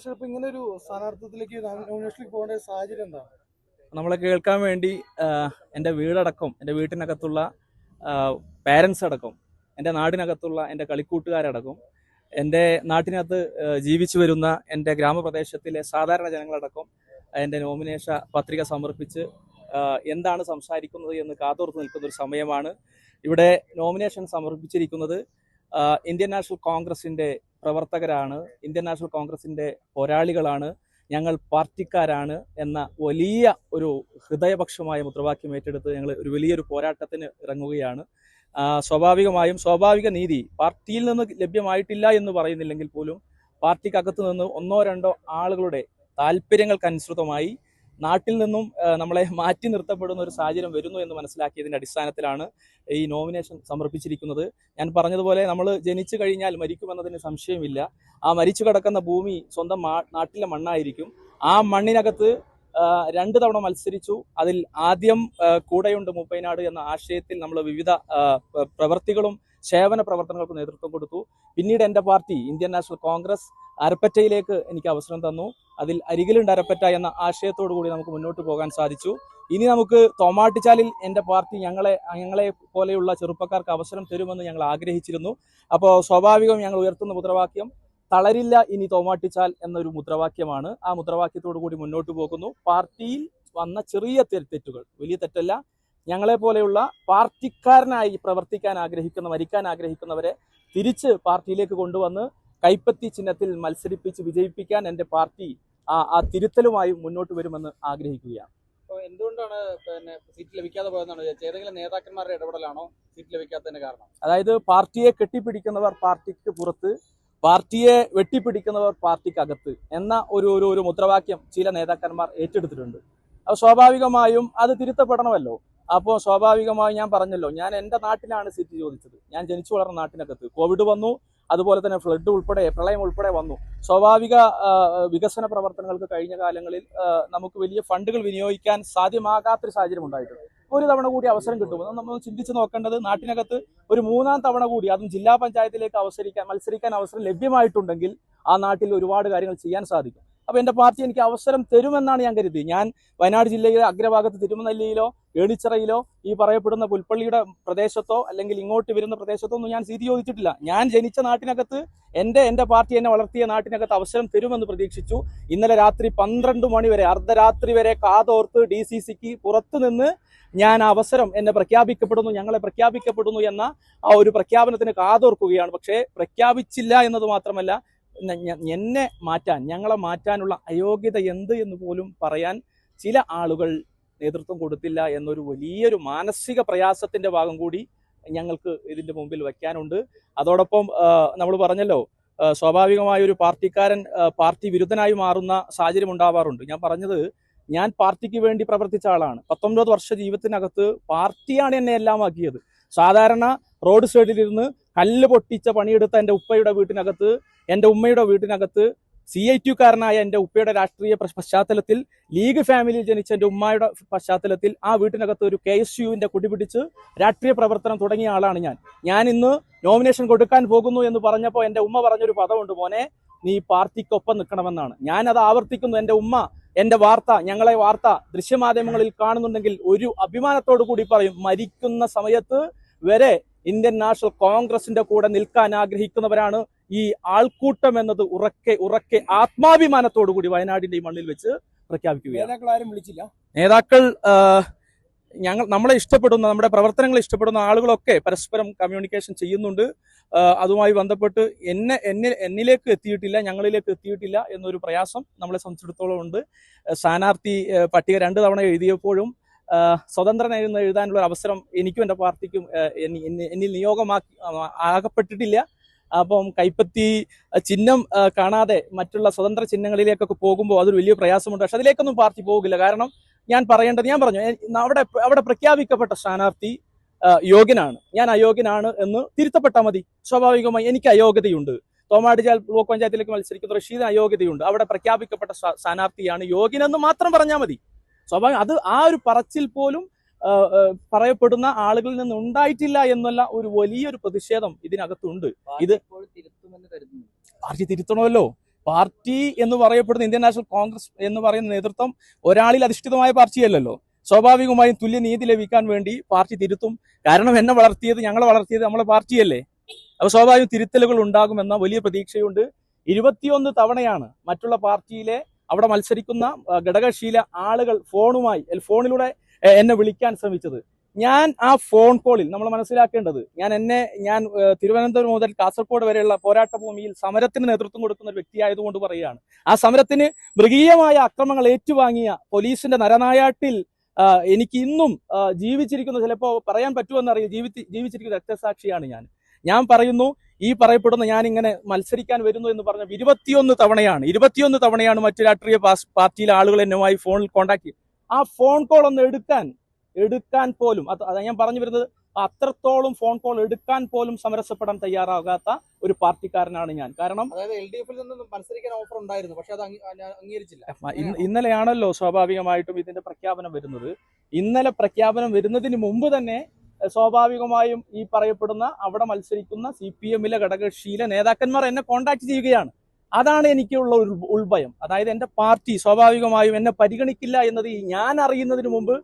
പക്ഷെ ഇപ്പൊ ഇങ്ങനെ ഒരു സ്ഥാനാർത്ഥത്തിലേക്ക് പോകേണ്ട സാഹചര്യം നമ്മളെ കേൾക്കാൻ വേണ്ടി എന്റെ വീടടക്കം എന്റെ വീട്ടിനകത്തുള്ള പാരൻസ് അടക്കം എന്റെ നാടിനകത്തുള്ള എന്റെ കളിക്കൂട്ടുകാരടക്കം എന്റെ നാട്ടിനകത്ത് ജീവിച്ചു വരുന്ന എന്റെ ഗ്രാമപ്രദേശത്തിലെ സാധാരണ ജനങ്ങളടക്കം എന്റെ നോമിനേഷ പത്രിക സമർപ്പിച്ച് എന്താണ് സംസാരിക്കുന്നത് എന്ന് കാതോർത്ത് നിൽക്കുന്ന ഒരു സമയമാണ്. ഇവിടെ നോമിനേഷൻ സമർപ്പിച്ചിരിക്കുന്നത് ഇന്ത്യൻ നാഷണൽ കോൺഗ്രസിന്റെ പ്രവർത്തകരാണ് ഇന്ത്യൻ നാഷണൽ കോൺഗ്രസിന്റെ പോരാളികളാണ് ഞങ്ങൾ പാർട്ടിക്കാരാണ് എന്ന വലിയ ഒരു ഹൃദയപക്ഷമായ മുദ്രാവാക്യം ഏറ്റെടുത്ത് ഞങ്ങൾ ഒരു വലിയൊരു പോരാട്ടത്തിന് ഇറങ്ങുകയാണ്. സ്വാഭാവികമായും സ്വാഭാവിക നീതി പാർട്ടിയിൽ നിന്ന് ലഭ്യമായിട്ടില്ല എന്ന് പറയുന്നില്ലെങ്കിൽ പോലും പാർട്ടിക്കകത്ത് നിന്ന് ഒന്നോ രണ്ടോ ആളുകളുടെ താല്പര്യങ്ങൾക്കനുസൃതമായി നാട്ടിൽ നിന്നും നമ്മളെ മാറ്റി നിർത്തപ്പെടുന്ന ഒരു സാഹചര്യം വരുന്നു എന്ന് മനസ്സിലാക്കിയതിന്റെ അടിസ്ഥാനത്തിലാണ് ഈ നോമിനേഷൻ സമർപ്പിച്ചിരിക്കുന്നത്. ഞാൻ പറഞ്ഞതുപോലെ നമ്മൾ ജനിച്ചു കഴിഞ്ഞാൽ മരിക്കുമെന്നതിന് സംശയമില്ല. ആ മരിച്ചു കിടക്കുന്ന ഭൂമി സ്വന്തം നാട്ടിലെ മണ്ണായിരിക്കും. ആ മണ്ണിനകത്ത് രണ്ട് തവണ മത്സരിച്ചു. അതിൽ ആദ്യം കൂടെയുണ്ട് മുപ്പൈനാട് എന്ന ആശയത്തിൽ നമ്മൾ വിവിധ പ്രവർത്തികളും സേവന പ്രവർത്തനങ്ങൾക്ക് നേതൃത്വം കൊടുത്തു. പിന്നീട് എന്റെ പാർട്ടി ഇന്ത്യൻ നാഷണൽ കോൺഗ്രസ് അരപ്പറ്റയിലേക്ക് എനിക്ക് അവസരം തന്നു. അതിൽ അരികിലുണ്ട് അരപ്പറ്റ എന്ന ആശയത്തോടു കൂടി നമുക്ക് മുന്നോട്ട് പോകാൻ സാധിച്ചു. ഇനി നമുക്ക് തോമാട്ടിച്ചാലിൽ എന്റെ പാർട്ടി ഞങ്ങളെ ഞങ്ങളെ പോലെയുള്ള ചെറുപ്പക്കാർക്ക് അവസരം തരുമെന്ന് ഞങ്ങൾ ആഗ്രഹിച്ചിരുന്നു. അപ്പോൾ സ്വാഭാവികം ഞങ്ങൾ ഉയർത്തുന്ന മുദ്രാവാക്യം തളരില്ല ഇനി തോമാട്ടിച്ചാൽ എന്നൊരു മുദ്രാവാക്യമാണ്. ആ മുദ്രാവാക്യത്തോടു കൂടി മുന്നോട്ട് പോകുന്നു. പാർട്ടിയിൽ വന്ന ചെറിയ തെറ്റുകൾ വലിയ തെറ്റല്ല. ഞങ്ങളെ പോലെയുള്ള പാർട്ടിക്കാരനായി പ്രവർത്തിക്കാൻ ആഗ്രഹിക്കുന്ന മരിക്കാൻ ആഗ്രഹിക്കുന്നവരെ തിരിച്ച് പാർട്ടിയിലേക്ക് കൊണ്ടുവന്ന് കൈപ്പത്തി ചിഹ്നത്തിൽ മത്സരിപ്പിച്ച് വിജയിപ്പിക്കാൻ എന്റെ പാർട്ടി ആ ആ തിരുത്തലുമായി മുന്നോട്ട് വരുമെന്ന് ആഗ്രഹിക്കുകയാണ്. അപ്പോൾ എന്തുകൊണ്ടാണ് പിന്നെ സീറ്റ് ലഭിക്കാതെ പോയതെന്നാണ് ഏതെങ്കിലും നേതാക്കന്മാരുടെ ഇടപെടലാണോ സീറ്റ് ലഭിക്കാത്തതിന്റെ കാരണം? അതായത് പാർട്ടിയെ കെട്ടിപ്പിടിക്കുന്നവർ പാർട്ടിക്ക് പുറത്ത് പാർട്ടിയെ വെട്ടിപ്പിടിക്കുന്നവർ പാർട്ടിക്കകത്ത് എന്ന ഒരു ഒരു ഒരു മുദ്രാവാക്യം ചില നേതാക്കന്മാർ ഏറ്റെടുത്തിട്ടുണ്ട്. അപ്പോൾ സ്വാഭാവികമായും അത് തിരുത്തപ്പെടണമല്ലോ. അപ്പോൾ സ്വാഭാവികമായി ഞാൻ പറഞ്ഞല്ലോ ഞാൻ എന്റെ നാട്ടിലാണ് സീറ്റ് ചോദിച്ചത്. ഞാൻ ജനിച്ചു വളർന്ന നാട്ടിനകത്ത് കോവിഡ് വന്നു അതുപോലെ തന്നെ ഫ്ലഡ് ഉൾപ്പെടെ പ്രളയം ഉൾപ്പെടെ വന്നു. സ്വാഭാവിക വികസന പ്രവർത്തനങ്ങൾക്ക് കഴിഞ്ഞ കാലങ്ങളിൽ നമുക്ക് വലിയ ഫണ്ടുകൾ വിനിയോഗിക്കാൻ സാധ്യമാകാത്തൊരു സാഹചര്യം ഉണ്ടായിട്ടുണ്ട്. ഒരു തവണ കൂടി അവസരം കിട്ടുമ്പോൾ നമ്മൾ ചിന്തിച്ച് നോക്കേണ്ടത് നാട്ടിനകത്ത് ഒരു മൂന്നാം തവണ കൂടി അതും ജില്ലാ പഞ്ചായത്തിലേക്ക് അവസരിക്കാൻ മത്സരിക്കാൻ അവസരം ലഭ്യമായിട്ടുണ്ടെങ്കിൽ ആ നാട്ടിൽ ഒരുപാട് കാര്യങ്ങൾ ചെയ്യാൻ സാധിക്കും. അപ്പൊ എന്റെ പാർട്ടി എനിക്ക് അവസരം തരുമെന്നാണ് ഞാൻ കരുതി. ഞാൻ വയനാട് ജില്ലയിലെ അഗ്രഭാഗത്ത് തിരുമനല്ലിയിലോ ഏണിച്ചിറയിലോ ഈ പറയപ്പെടുന്ന പുൽപ്പള്ളിയുടെ പ്രദേശത്തോ അല്ലെങ്കിൽ ഇങ്ങോട്ട് വരുന്ന പ്രദേശത്തോ ഒന്നും ഞാൻ സ്ഥിതി ചോദിച്ചിട്ടില്ല. ഞാൻ ജനിച്ച നാട്ടിനകത്ത് എന്റെ എന്റെ പാർട്ടി എന്നെ വളർത്തിയ നാട്ടിനകത്ത് അവസരം തരുമെന്ന് പ്രതീക്ഷിച്ചു. ഇന്നലെ രാത്രി പന്ത്രണ്ട് മണി വരെ അർദ്ധരാത്രി വരെ കാതോർത്ത് ഡി സി സിക്ക് പുറത്തുനിന്ന് ഞാൻ അവസരം എന്നെ പ്രഖ്യാപിക്കപ്പെടുന്നു ഞങ്ങളെ പ്രഖ്യാപിക്കപ്പെടുന്നു എന്ന ആ ഒരു പ്രഖ്യാപനത്തിന് കാതോർക്കുകയാണ്. പക്ഷേ പ്രഖ്യാപിച്ചില്ല എന്നത് മാത്രമല്ല എന്നെ മാറ്റാൻ ഞങ്ങളെ മാറ്റാനുള്ള അയോഗ്യത എന്ത് എന്ന് പോലും പറയാൻ ചില ആളുകൾ നേതൃത്വം കൊടുത്തില്ല എന്നൊരു വലിയൊരു മാനസിക പ്രയാസത്തിന്റെ ഭാഗം കൂടി ഞങ്ങൾക്ക് ഇതിന്റെ മുമ്പിൽ വയ്ക്കാനുണ്ട് അതോടൊപ്പം നമ്മൾ പറഞ്ഞല്ലോ സ്വാഭാവികമായ ഒരു പാർട്ടിക്കാരൻ പാർട്ടി വിരുദ്ധനായി മാറുന്ന സാഹചര്യം ഉണ്ടാവാറുണ്ട്. ഞാൻ പറഞ്ഞത് ഞാൻ പാർട്ടിക്ക് വേണ്ടി പ്രവർത്തിച്ച ആളാണ്. പത്തൊമ്പത് വർഷ ജീവിതത്തിനകത്ത് പാർട്ടിയാണ് എന്നെ എല്ലാം ആക്കിയത്. സാധാരണ റോഡ് സൈഡിലിരുന്ന് കല്ല് പൊട്ടിച്ച പണിയെടുത്ത എന്റെ ഉപ്പയുടെ വീട്ടിനകത്ത് എന്റെ ഉമ്മയുടെ വീട്ടിനകത്ത് സി ഐ ടിക്കാരനായ എന്റെ ഉപ്പയുടെ രാഷ്ട്രീയ പശ്ചാത്തലത്തിൽ ലീഗ് ഫാമിലിയിൽ ജനിച്ച എന്റെ ഉമ്മയുടെ പശ്ചാത്തലത്തിൽ ആ വീട്ടിനകത്ത് ഒരു കെ എസ് യുവിന്റെ കുടിപിടിച്ച് രാഷ്ട്രീയ പ്രവർത്തനം തുടങ്ങിയ ആളാണ് ഞാൻ. ഞാൻ ഇന്ന് നോമിനേഷൻ കൊടുക്കാൻ പോകുന്നു എന്ന് പറഞ്ഞപ്പോൾ എന്റെ ഉമ്മ പറഞ്ഞൊരു പദമുണ്ട് മോനെ നീ പാർട്ടിക്കൊപ്പം നിൽക്കണമെന്നാണ്. ഞാൻ അത് ആവർത്തിക്കുന്നു എന്റെ ഉമ്മ എന്റെ വാർത്ത ഞങ്ങളെ വാർത്ത ദൃശ്യമാധ്യമങ്ങളിൽ കാണുന്നുണ്ടെങ്കിൽ ഒരു അഭിമാനത്തോടു കൂടി പറയും മരിക്കുന്ന സമയത്ത് വരെ ഇന്ത്യൻ നാഷണൽ കോൺഗ്രസിന്റെ കൂടെ നിൽക്കാൻ ആഗ്രഹിക്കുന്നവരാണ് ഈ ആൾക്കൂട്ടം എന്നത് ഉറക്കെ ഉറക്കെ ആത്മാഭിമാനത്തോടു കൂടി വയനാടിന്റെ ഈ മണ്ണിൽ വെച്ച് പ്രഖ്യാപിക്കുകയാണ്. നേതാക്കൾ ഞങ്ങൾ നമ്മളെ ഇഷ്ടപ്പെടുന്ന നമ്മുടെ പ്രവർത്തനങ്ങൾ ഇഷ്ടപ്പെടുന്ന ആളുകളൊക്കെ പരസ്പരം കമ്മ്യൂണിക്കേഷൻ ചെയ്യുന്നുണ്ട്. അതുമായി ബന്ധപ്പെട്ട് എന്നെ എന്നെ എന്നിലേക്ക് എത്തിയിട്ടില്ല ഞങ്ങളിലേക്ക് എത്തിയിട്ടില്ല എന്നൊരു പ്രയാസം നമ്മളെ സംബന്ധിച്ചിടത്തോളം ഉണ്ട്. സ്ഥാനാർത്ഥി പട്ടിക രണ്ട് തവണ എഴുതിയപ്പോഴും സ്വതന്ത്രനായിരുന്ന് എഴുതാനുള്ള അവസരം എനിക്കും എന്റെ പാർട്ടിക്കും എന്നിൽ നിയോഗമാക്കി ആകപ്പെട്ടിട്ടില്ല. അപ്പം കൈപ്പത്തി ചിഹ്നം കാണാതെ മറ്റുള്ള സ്വതന്ത്ര ചിഹ്നങ്ങളിലേക്കൊക്കെ പോകുമ്പോൾ അതൊരു വലിയ പ്രയാസമുണ്ട്. പക്ഷെ അതിലേക്കൊന്നും പാർട്ടി പോകില്ല. കാരണം ഞാൻ പറയേണ്ടത് ഞാൻ പറഞ്ഞു അവിടെ അവിടെ പ്രഖ്യാപിക്കപ്പെട്ട സ്ഥാനാർത്ഥി യോഗ്യനാണ്. ഞാൻ അയോഗ്യനാണ് എന്ന് തിരുത്തപ്പെട്ടാൽ മതി. സ്വാഭാവികമായി എനിക്ക് അയോഗ്യതയുണ്ട്. തോമാടിജാൽ ബ്ലോക്ക് പഞ്ചായത്തിലേക്ക് മത്സരിക്കുന്ന റഷീദിന് അയോഗ്യതയുണ്ട്. അവിടെ പ്രഖ്യാപിക്കപ്പെട്ട സ്ഥാ- സ്ഥാനാർത്ഥിയാണ് യോഗ്യനെന്ന് മാത്രം പറഞ്ഞാൽ മതി. സ്വാഭാവികം അത് ആ ഒരു പറച്ചിൽ പോലും പറയപ്പെടുന്ന ആളുകളിൽ നിന്ന് ഉണ്ടായിട്ടില്ല എന്നുള്ള ഒരു വലിയൊരു പ്രതിഷേധം ഇതിനകത്തുണ്ട്. ഇത് പാർട്ടി തിരുത്തണമല്ലോ. പാർട്ടി എന്ന് പറയപ്പെടുന്ന ഇന്ത്യൻ നാഷണൽ കോൺഗ്രസ് എന്ന് പറയുന്ന നേതൃത്വം ഒരാളിൽ അധിഷ്ഠിതമായ പാർട്ടിയല്ലല്ലോ. സ്വാഭാവികമായും തുല്യനീതി ലഭിക്കാൻ വേണ്ടി പാർട്ടി തിരുത്തും. കാരണം എന്നെ വളർത്തിയത് ഞങ്ങളെ വളർത്തിയത് നമ്മളെ പാർട്ടിയല്ലേ. അപ്പൊ സ്വാഭാവികം തിരുത്തലുകൾ ഉണ്ടാകുമെന്ന വലിയ പ്രതീക്ഷയുണ്ട്. ഇരുപത്തിയൊന്ന് തവണയാണ് മറ്റുള്ള പാർട്ടിയിലെ അവിടെ മത്സരിക്കുന്ന ഘടകശീല ആളുകൾ ഫോണുമായി ഫോണിലൂടെ എന്നെ വിളിക്കാൻ ശ്രമിച്ചത്. ഞാൻ ആ ഫോൺ കോളിൽ നമ്മൾ മനസ്സിലാക്കേണ്ടത് ഞാൻ എന്നെ ഞാൻ തിരുവനന്തപുരം മുതൽ കാസർഗോഡ് വരെയുള്ള പോരാട്ട ഭൂമിയിൽ സമരത്തിന് നേതൃത്വം കൊടുക്കുന്ന ഒരു വ്യക്തിയായതുകൊണ്ട് പറയുകയാണ്. ആ സമരത്തിന് മൃഗീയമായ അക്രമങ്ങൾ ഏറ്റുവാങ്ങിയ പോലീസിന്റെ നരനായാട്ടിൽ എനിക്ക് ഇന്നും ജീവിച്ചിരിക്കുന്ന ചിലപ്പോൾ പറയാൻ പറ്റുമെന്നറിയില്ല ജീവി ജീവിച്ചിരിക്കുന്ന രക്തസാക്ഷിയാണ് ഞാൻ. ഞാൻ പറയുന്നു ഈ പറയപ്പെടുന്ന ഞാൻ ഇങ്ങനെ മത്സരിക്കാൻ വരുന്നു എന്ന് പറഞ്ഞ ഇരുപത്തിയൊന്ന് തവണയാണ് ഇരുപത്തിയൊന്ന് തവണയാണ് മറ്റു രാഷ്ട്രീയ പാർട്ടിയിലെ ആളുകൾ എന്നുമായി ഫോണിൽ കോണ്ടാക്ട് ആ ഫോൺ കോൾ ഒന്ന് എടുക്കാൻ എടുക്കാൻ പോലും അത് ഞാൻ പറഞ്ഞു വരുന്നത് അത്രത്തോളം ഫോൺ കോൾ എടുക്കാൻ പോലും സമരസപ്പെടാൻ തയ്യാറാകാത്ത ഒരു പാർട്ടിക്കാരനാണ് ഞാൻ. കാരണം അതായത് എൽ ഡി എഫിൽ നിന്ന് മത്സരിക്കാൻ ഓഫർ ഉണ്ടായിരുന്നു പക്ഷെ അത് അംഗീ- അംഗീകരിച്ചില്ല. ഇന്നലെയാണല്ലോ സ്വാഭാവികമായിട്ടും ഇതിന്റെ പ്രഖ്യാപനം വരുന്നത്. ഇന്നലെ പ്രഖ്യാപനം വരുന്നതിന് മുമ്പ് തന്നെ സ്വാഭാവികമായും ഈ പറയപ്പെടുന്ന അവിടെ മത്സരിക്കുന്ന സി പി എമ്മിലെ ഘടകകക്ഷിയിലെ നേതാക്കന്മാർ എന്നെ കോണ്ടാക്ട് ചെയ്യുകയാണ്. അതാണ് എനിക്കുള്ള ഒരു ഉൾഭയം. അതായത് എന്റെ പാർട്ടി സ്വാഭാവികമായും എന്നെ പരിഗണിക്കില്ല എന്നത് ഞാൻ അറിയുന്നതിന് മുമ്പ്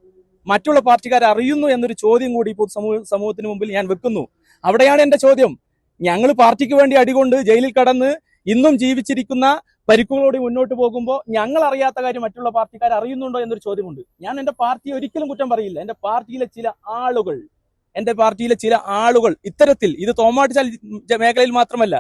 മറ്റുള്ള പാർട്ടിക്കാർ അറിയുന്നു എന്നൊരു ചോദ്യം കൂടി ഇപ്പോൾ സമൂഹ സമൂഹത്തിന് മുമ്പിൽ ഞാൻ വെക്കുന്നു. അവിടെയാണ് എന്റെ ചോദ്യം. ഞങ്ങൾ പാർട്ടിക്ക് വേണ്ടി അടികൊണ്ട് ജയിലിൽ കടന്ന് ഇന്നും ജീവിച്ചിരിക്കുന്ന പരിക്കുകളോട് മുന്നോട്ട് പോകുമ്പോൾ ഞങ്ങൾ അറിയാത്ത കാര്യം മറ്റുള്ള പാർട്ടിക്കാർ അറിയുന്നുണ്ടോ എന്നൊരു ചോദ്യമുണ്ട്. ഞാൻ എന്റെ പാർട്ടി ഒരിക്കലും കുറ്റം പറയില്ല. എന്റെ പാർട്ടിയിലെ ചില ആളുകൾ എന്റെ പാർട്ടിയിലെ ചില ആളുകൾ ഇത്തരത്തിൽ ഇത് തോമാട്ടി മേഖലയിൽ മാത്രമല്ല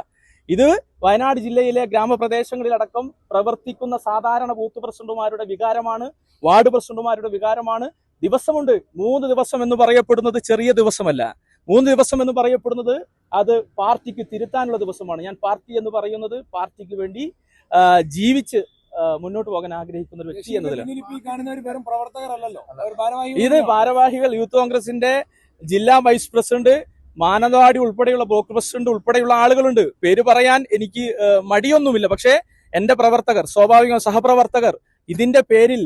ഇത് വയനാട് ജില്ലയിലെ ഗ്രാമപ്രദേശങ്ങളിലടക്കം പ്രവർത്തിക്കുന്ന സാധാരണ ബൂത്ത് പ്രസിഡന്റുമാരുടെ വികാരമാണ് വാർഡ് പ്രസിഡന്റുമാരുടെ വികാരമാണ്. ദിവസമുണ്ട് മൂന്ന് ദിവസം എന്ന് പറയപ്പെടുന്നത് ചെറിയ ദിവസമല്ല. മൂന്ന് ദിവസം എന്ന് പറയപ്പെടുന്നത് അത് പാർട്ടിക്ക് തിരുത്താനുള്ള ദിവസമാണ്. ഞാൻ പാർട്ടി എന്ന് പറയുന്നത് പാർട്ടിക്ക് വേണ്ടി ജീവിച്ച് മുന്നോട്ട് പോകാൻ ആഗ്രഹിക്കുന്ന ഒരു വ്യക്തി എന്നതിലാണ്. ഇത് ഭാരവാഹികൾ യൂത്ത് കോൺഗ്രസിന്റെ ജില്ലാ വൈസ് പ്രസിഡന്റ് മാനന്തവാടി ഉൾപ്പെടെയുള്ള ബ്ലോക്ക് പ്രസിഡന്റ് ഉൾപ്പെടെയുള്ള ആളുകളുണ്ട്. പേര് പറയാൻ എനിക്ക് മടിയൊന്നുമില്ല. പക്ഷേ എന്റെ പ്രവർത്തകർ സ്വാഭാവിക സഹപ്രവർത്തകർ ഇതിന്റെ പേരിൽ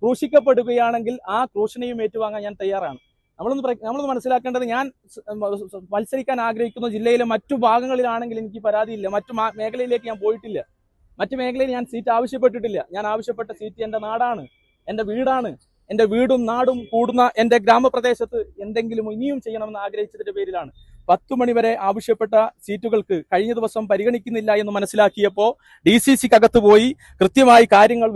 ക്രൂശിക്കപ്പെടുകയാണെങ്കിൽ ആ ക്രൂശനെയും ഏറ്റുവാങ്ങാൻ ഞാൻ തയ്യാറാണ്. നമ്മളൊന്ന് നമ്മളൊന്ന് മനസ്സിലാക്കേണ്ടത് ഞാൻ മത്സരിക്കാൻ ആഗ്രഹിക്കുന്ന ജില്ലയിലെ മറ്റു ഭാഗങ്ങളിലാണെങ്കിൽ എനിക്ക് പരാതിയില്ല. മറ്റു മേഖലയിലേക്ക് ഞാൻ പോയിട്ടില്ല. മറ്റു മേഖലയിൽ ഞാൻ സീറ്റ് ആവശ്യപ്പെട്ടിട്ടില്ല. ഞാൻ ആവശ്യപ്പെട്ട സീറ്റ് എന്റെ നാടാണ് എന്റെ വീടാണ്. എന്റെ വീടും നാടും കൂടുന്ന എന്റെ ഗ്രാമപ്രദേശത്ത് എന്തെങ്കിലും ഇനിയും ചെയ്യണമെന്ന് ആഗ്രഹിച്ചതിന്റെ പേരിലാണ്. പത്തു മണിവരെ ആവശ്യപ്പെട്ട സീറ്റുകൾക്ക് കഴിഞ്ഞ ദിവസം പരിഗണിക്കുന്നില്ല എന്ന് മനസ്സിലാക്കിയപ്പോൾ ഡി സി സിക്കകത്ത് പോയി കൃത്യമായി കാര്യങ്ങൾ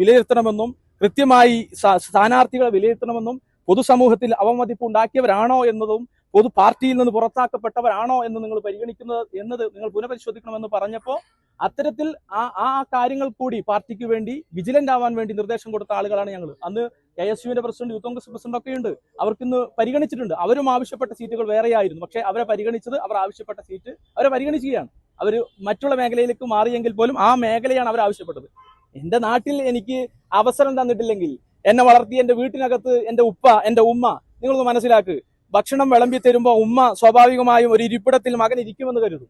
വിലയിരുത്തണമെന്നും കൃത്യമായി സ്ഥാനാർത്ഥികളെ വിലയിരുത്തണമെന്നും പൊതുസമൂഹത്തിൽ അവമതിപ്പ് ഉണ്ടാക്കിയവരാണോ എന്നതും പൊതു പാർട്ടിയിൽ നിന്ന് പുറത്താക്കപ്പെട്ടവരാണോ എന്ന് നിങ്ങൾ പരിഗണിക്കുന്നത് എന്നത് നിങ്ങൾ പുനഃപരിശോധിക്കണമെന്ന് പറഞ്ഞപ്പോൾ അത്തരത്തിൽ ആ ആ കാര്യങ്ങൾ കൂടി പാർട്ടിക്ക് വേണ്ടി വിജിലന്റ് ആവാൻ വേണ്ടി നിർദ്ദേശം കൊടുത്ത ആളുകളാണ് ഞങ്ങൾ അന്ന് കെ എസ് യുവിന്റെ പ്രസിഡന്റ് യൂത്ത് കോൺഗ്രസ് പ്രസിഡന്റ് ഒക്കെ ഉണ്ട് അവർക്കിന്ന് പരിഗണിച്ചിട്ടുണ്ട്. അവരും ആവശ്യപ്പെട്ട സീറ്റുകൾ വേറെയായിരുന്നു. പക്ഷേ അവരെ പരിഗണിച്ചത് അവർ ആവശ്യപ്പെട്ട സീറ്റ് അവരെ പരിഗണിക്കുകയാണ്. അവർ മറ്റുള്ള മേഖലയിലേക്ക് മാറിയെങ്കിൽ പോലും ആ മേഖലയാണ് അവർ ആവശ്യപ്പെട്ടത്. എന്റെ നാട്ടിൽ എനിക്ക് അവസരം തന്നിട്ടില്ലെങ്കിൽ എന്നെ വളർത്തി എന്റെ വീട്ടിനകത്ത് എന്റെ ഉപ്പ എന്റെ ഉമ്മ നിങ്ങളൊന്ന് മനസ്സിലാക്ക്. ഭക്ഷണം വിളമ്പി തരുമ്പോൾ ഉമ്മ സ്വാഭാവികമായും ഒരു ഇരിപ്പിടത്തിൽ മകൻ ഇരിക്കുമെന്ന് കരുതും.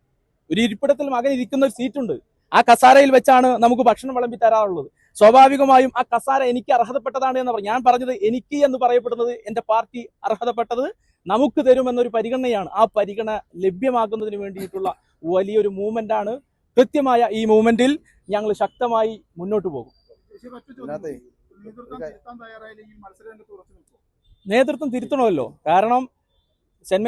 ഒരു ഇരിപ്പിടത്തിൽ മകൻ ഇരിക്കുന്ന ഒരു സീറ്റുണ്ട് ആ കസാരയിൽ വെച്ചാണ് നമുക്ക് ഭക്ഷണം വിളമ്പി തരാറുള്ളത്. സ്വാഭാവികമായും ആ കസാര എനിക്ക് അർഹതപ്പെട്ടതാണ് എന്ന് പറഞ്ഞു ഞാൻ പറഞ്ഞത് എനിക്ക് എന്ന് പറയപ്പെടുന്നത് എന്റെ പാർട്ടി അർഹതപ്പെട്ടത് നമുക്ക് തരുമെന്നൊരു പരിഗണനയാണ്. ആ പരിഗണന ലഭ്യമാക്കുന്നതിന് വേണ്ടിയിട്ടുള്ള വലിയൊരു മൂവ്മെന്റ് ആണ്. കൃത്യമായ ഈ മൂവ്മെന്റിൽ ഞങ്ങൾ ശക്തമായി മുന്നോട്ട് പോകും. നേതൃത്വം തിരുത്തണമല്ലോ. കാരണം സെന്റ്